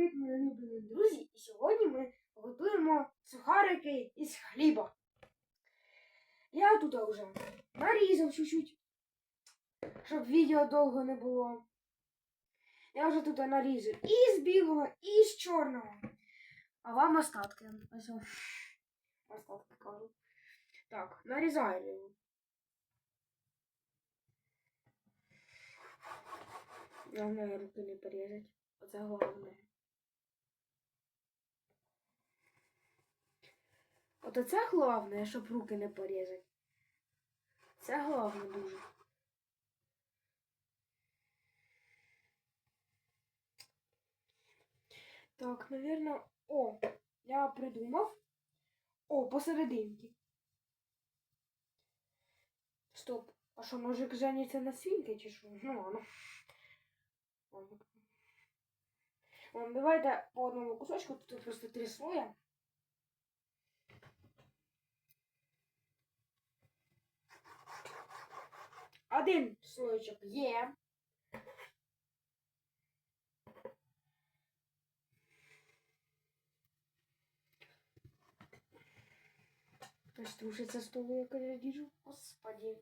привіт, мої улюблені друзі! І сьогодні ми готуємо сухарики із хліба. Я тут вже нарізав чуть-чуть, щоб відео довго не було. Я вже тут нарізав і з білого, і з чорного. А вам остатки. Остатки кажу. Так, нарізаємо. Головне руки не порізати. Оце головне. От оце головне, щоб руки не порізати. Це головне дуже. Так, наверное, о, я придумав. О, посерединки. Стоп. А що, ножик жениться на свинки чи що? Ну. Ладно. Ладно, давайте по одному кусочку, тут просто три слоя. Один слоєчок є. Аж трушиться столу, як я ріжу. Господи.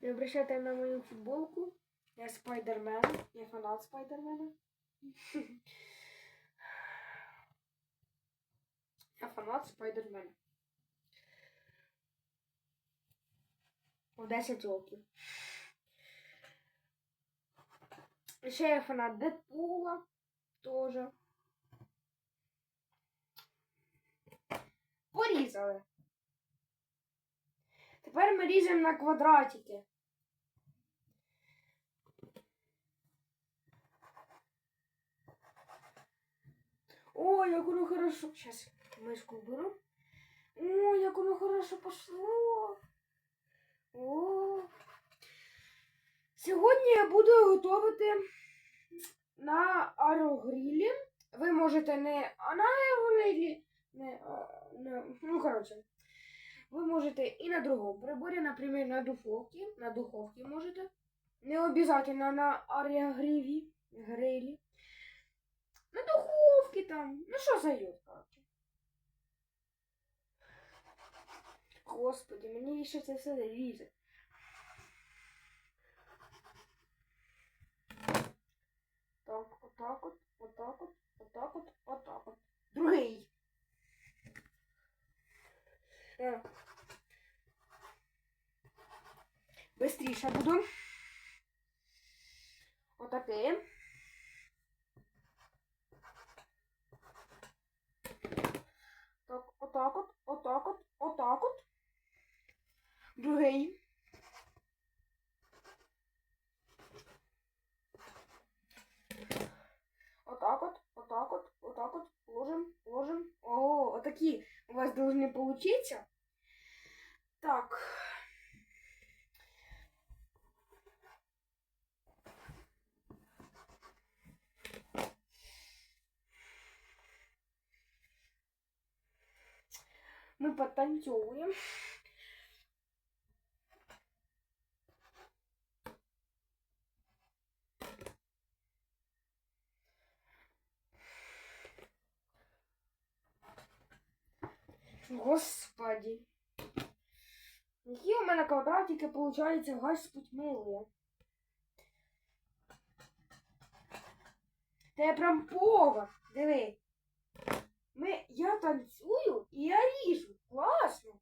Не обращайте на мою футболку. Я Спайдермен. Я фанат Спайдермена. Я фанат Спайдермена. У 10 років. Ще я фанат Дедпула. Тоже. Порізали. Тепер ми ріжемо на квадратики. Ой, як воно хорошо. Сейчас мишку беру. Ой, як воно хорошо пошло. О. Сьогодні я буду готувати на аерогрилі. Ви можете не на аерогрилі, не, не, ну, коротше. Ви можете і на другому приборі, наприклад, на духовці. На духовці можете. Не обов'язково на аерогрилі. Грилі. На духовці там. Ну що за йод, коротше. Господи, мені ще це все різати. Так, отак от, отак от, отак от, отак от. Другий. Е. Бистріше буду. букете. Так. Мы потанцуем. Мене квадратики, виходить, господь милує. Та я прям повар. Диви. Ми, я танцюю і я ріжу. Класно.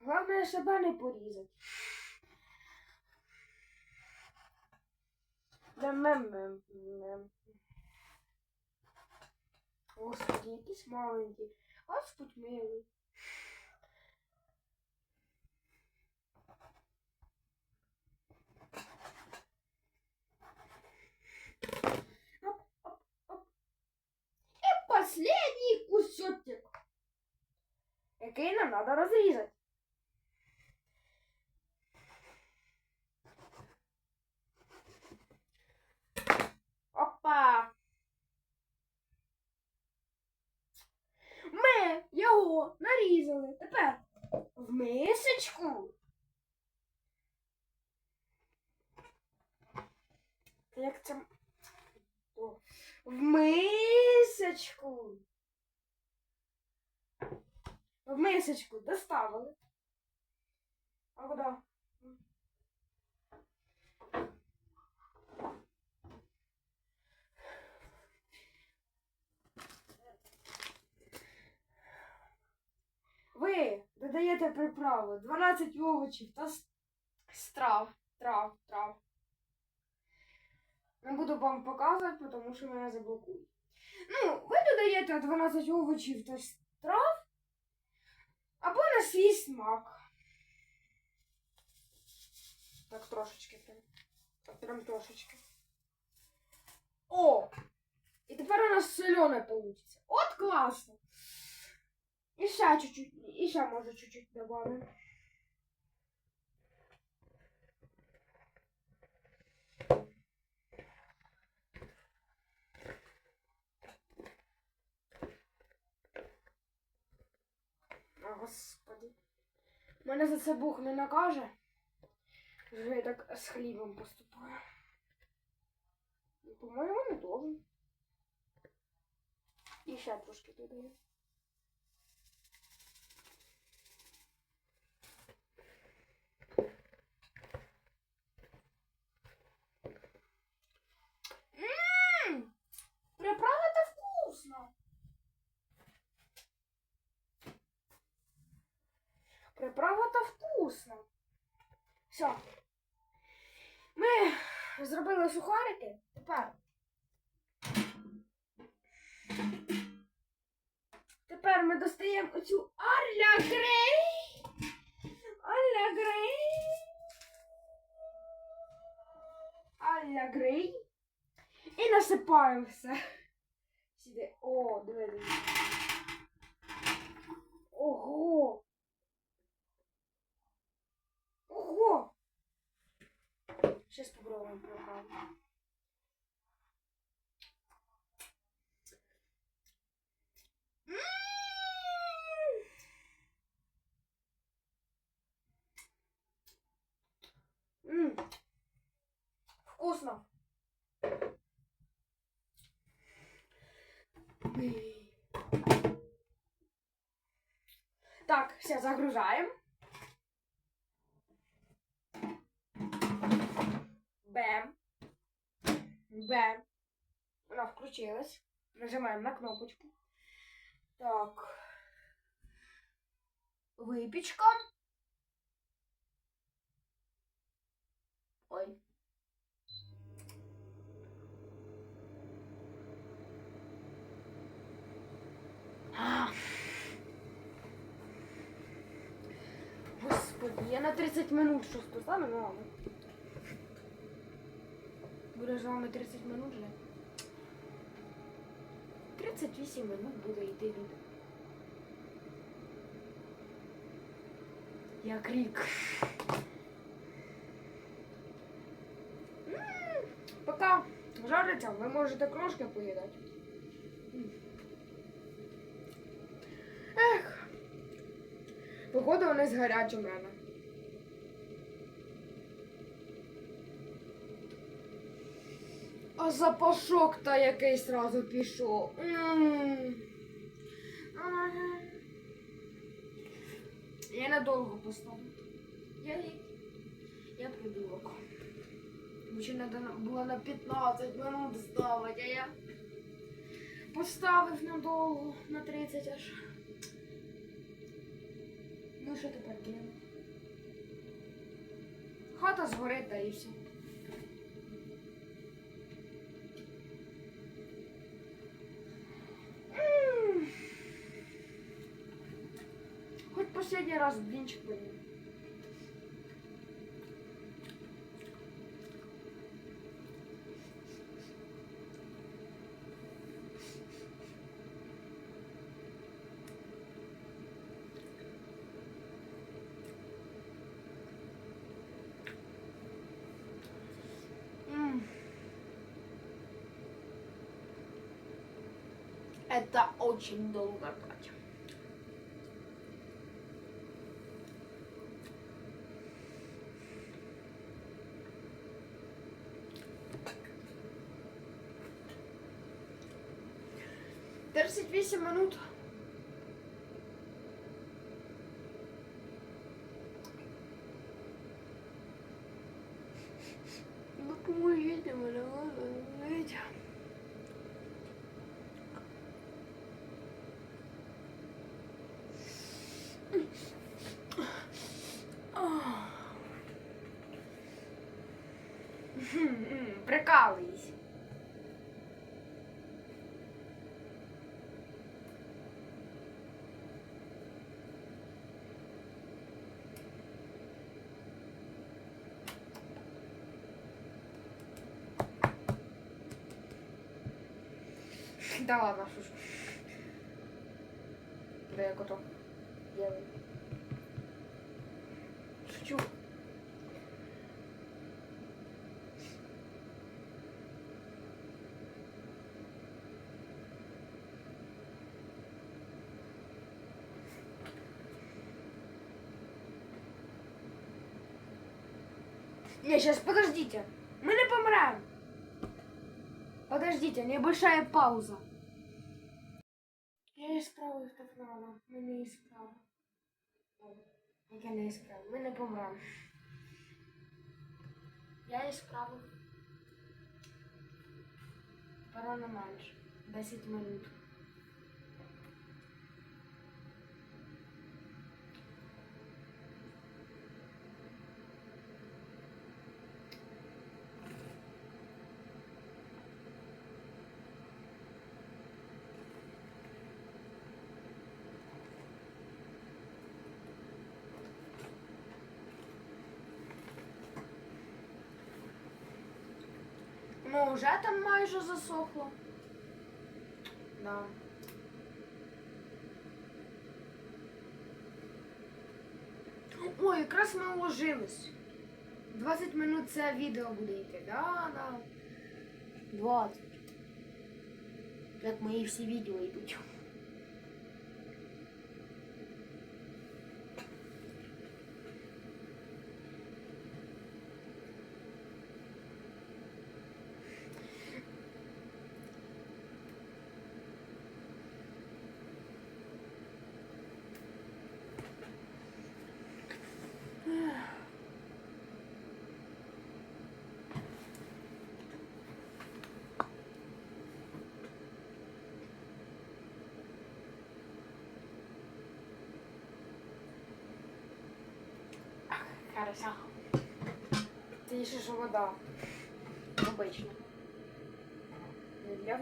Головне себе не порізати. Господи, якісь маленькі. Господь милий. Последній кусочок. Який нам треба розрізати. Опа! Ми його нарізали. Тепер в мисочку. Як це. В мисочку. В мисочку доставили. А куди? Ви додаєте приправи 12 овочів та страв. Трав, трав. Не буду вам показувати, тому що мене заблокують. Ну, ви додаєте 12 овочів та страв або на свій смак. Так трошечки прям. Так прям трошечки. О! І тепер у нас солене получится. От класно! І ще чуть-чуть, і ще може чуть-чуть добавимо. О, господи. Мене за це Бог не накаже. Вже я так з хлібом поступаю. По-моєму, не должен. І ще трошки додаю. Все. Ми зробили сухарики. Тепер. Тепер ми достаємо оцю Аля Грей. Аля Грей. Аля Грей. І насипаємо все. Сюди. О, диви, Сейчас попробуем. М. Вкусно. Так, все, загружаем. Бэм. Она включилась. Нажимаем на кнопочку. Так. Выпечка. Ой. Господи, я на 30 минут щось поставлю, ну ладно. Буде з вами 30 минут вже. 38 минут буде йти відео. Як рік. М, Поки жариться, ви можете крошки поїдати. Ех. Походу вони згорять у мене. А запашок та який сразу пішов. М. Я надовго поставлю. Я, я придурок. Ще треба було на 15 минут ставити, а я поставив надовго, на 30 аж. Ну що тепер кинемо? Хата згорить та і все. Последний раз блинчик поем. М. Это очень долго 38 минут. Ну, поможіть мене, поможіть. Прикалуюсь. Да ладно, шучу. Да я готов. Делаю. Шучу. Не, сейчас подождите. Мы не помрем. Подождите, небольшая пауза. Я рано. Ми не справи. Яке не справив? Ми не помремо. Я іскрав. Пора не менше. 10 минут. Ну, вже там майже засохло. Да. Ой, якраз ми уложились. 20 минут це відео буде йти. Да, да. 20. Як мої всі відео йдуть. Хорошо. Це що вода. Обична. Не для.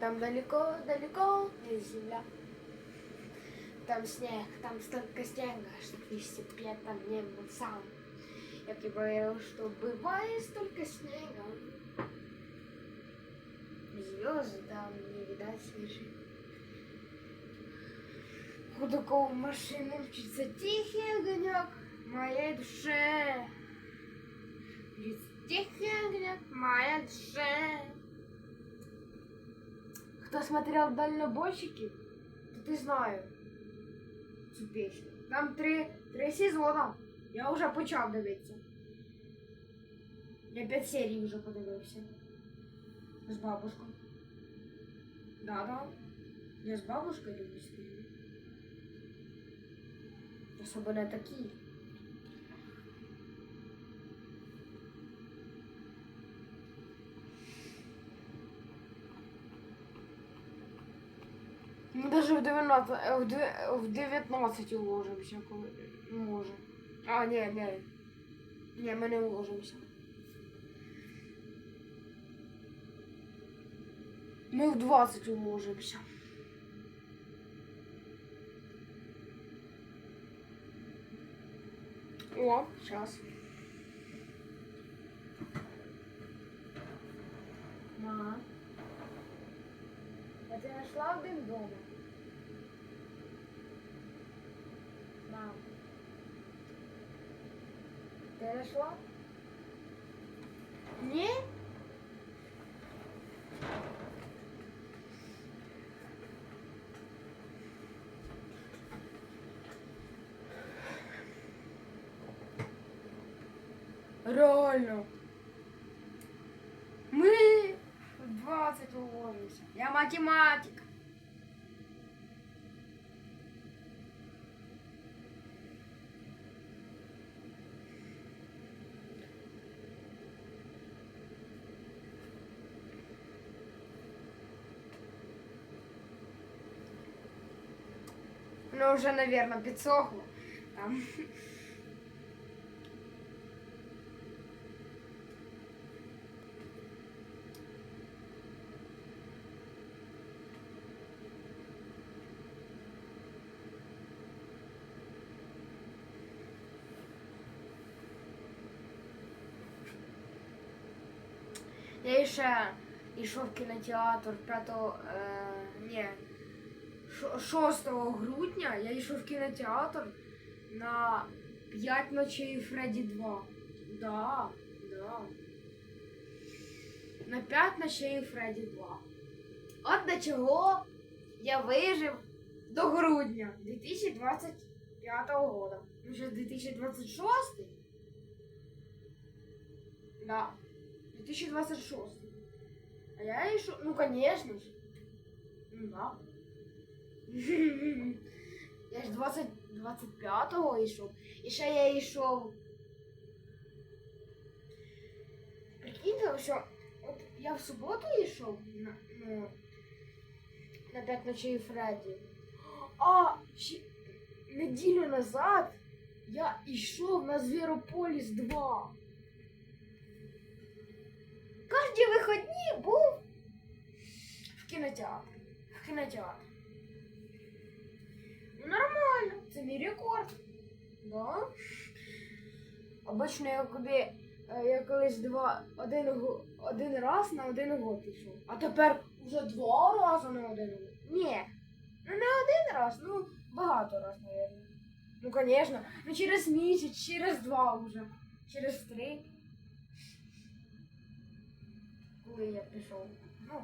Там далеко-далеко есть земля. Там снег, там столько снега, что листья пьет там небо сам. Я тебе говорил, что бывает столько снега. Звезды там не видать свежи. Худаков машины мчится тихий огонек моей душе. Мчится тихий огонек моей душе. Хто смотрел дальнобойщики, то ти знає цю пісню. Там три, три сезона. Я вже почав дивитися. Я п'ять серій вже подивився. З бабушкою. Да-да. Я з бабушкою дивлюсь фільми. Особливо такі. Ну даже в 19 е, в 19 е, уложимося, коли може. А, ні, ні. Ні, ми не уложимося. Ми в 20 уложимося. О, сейчас. Ага. А тебе знайшла один дома. Знайшла? Ні? Реально. Мы в 20 уложимся. Я математик. Ну, уже, наверное, підсохло. Там. Я ще йшов в кінотеатр 5, е, ні, шо- 6 грудня я йшов в кінотеатр на 5 ночей Фредді 2. Да, да. На 5 ночей Фредді 2. От до чого я вижив до грудня 2025 года. Ну, ще 2026. Да. 2026. А я еще, ну конечно же. Ну да. Я ж 20, 25-го йшов. І ще я йшов. Прикиньте, що от я в суботу йшов на, ну, на 5 ночей Фредді. А ще неділю назад я йшов на Звірополіс 2. Кожні вихідні був в кінотеатрі. В кінотеатрі. Ну, нормально, це мій рекорд. Да. Обично я куди е, я колись два один, один раз на один год йшов. А тепер вже два рази на один год. Ні. Ну не один раз, ну багато раз, мабуть. Ну, звісно. Ну через місяць, через два вже. Через три. коли я пішов. Ну,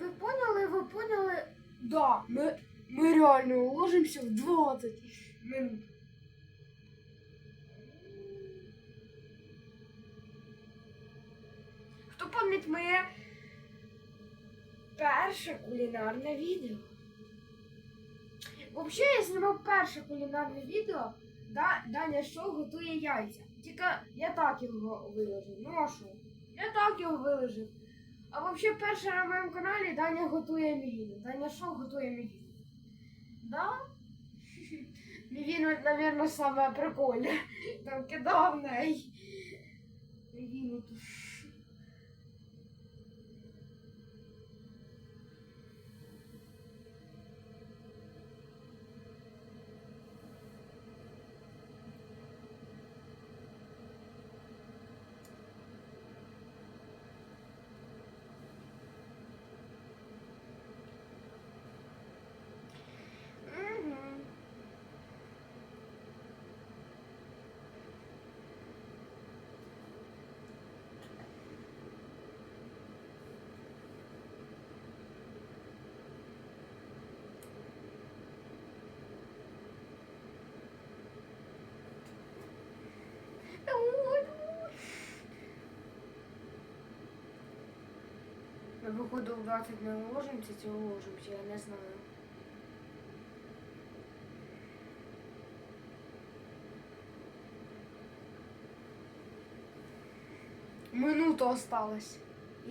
ви поняли, ви поняли? Да, ми, ми реально уложимося в 20 минут. Хто пам'ятає моє перше кулінарне відео? Взагалі, я знімав перше кулінарне відео, да, Даня Шоу готує яйця. Тільки я так його виложив. Ну а що? Я так його виложив. А взагалі перше на моєму каналі Даня готує мівіну. Даня Шоу готує мівіну. Да? Він, мабуть, саме прикольне. Там кидав неї. Він тут. Мгм. Ой, ой. Ми, походу, в 20 не уложимося, чи уложимося, я не знаю. Минута осталась. І...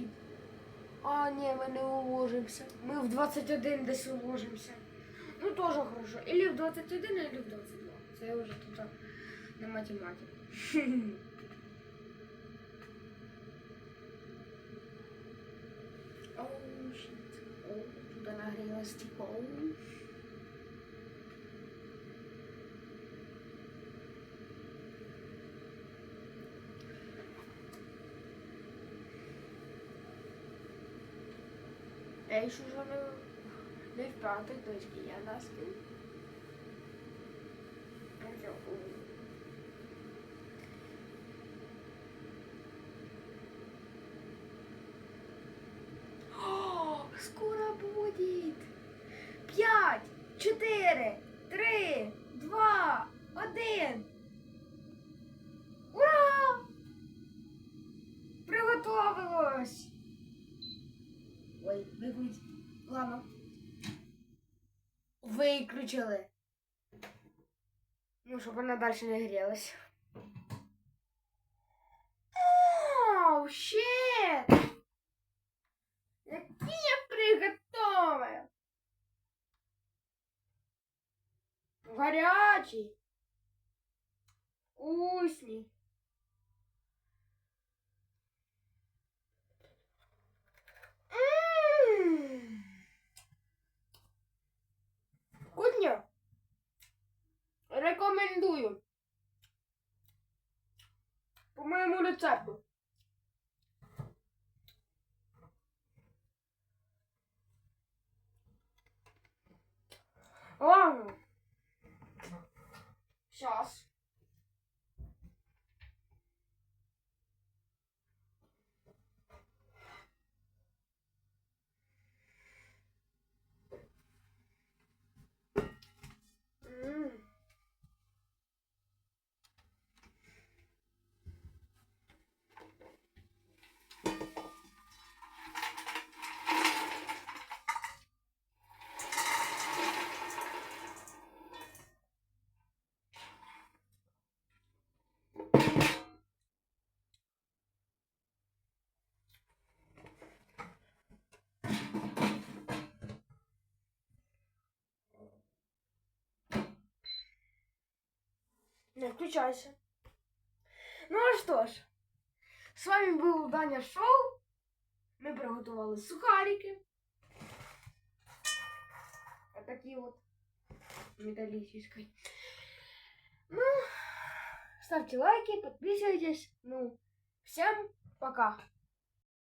А, ні, ми не уложимося. Ми в 21 десь уложимося. Ну, теж хорошо. Или в 21, или в 22. Це я вже тут на математику. was to hold. Ei, ich schon eine Lichtbarte durchgehen lassen. Also. Один. Ура! Приготовилось! Ой, виключ. Ладно. Виключили. Ну, щоб вона далі не грілась. Оу, щет! Які я приготовив! Гарячий. Вкусний. М. Рекомендую. По моєму рецепту. Ладно. Сейчас. Не включайся. Ну а что ж, с вами был Даня Шоу. Мы приготували сухарики. Вот такие вот металлической. Ну, ставьте лайки, подписывайтесь. Ну, всем пока.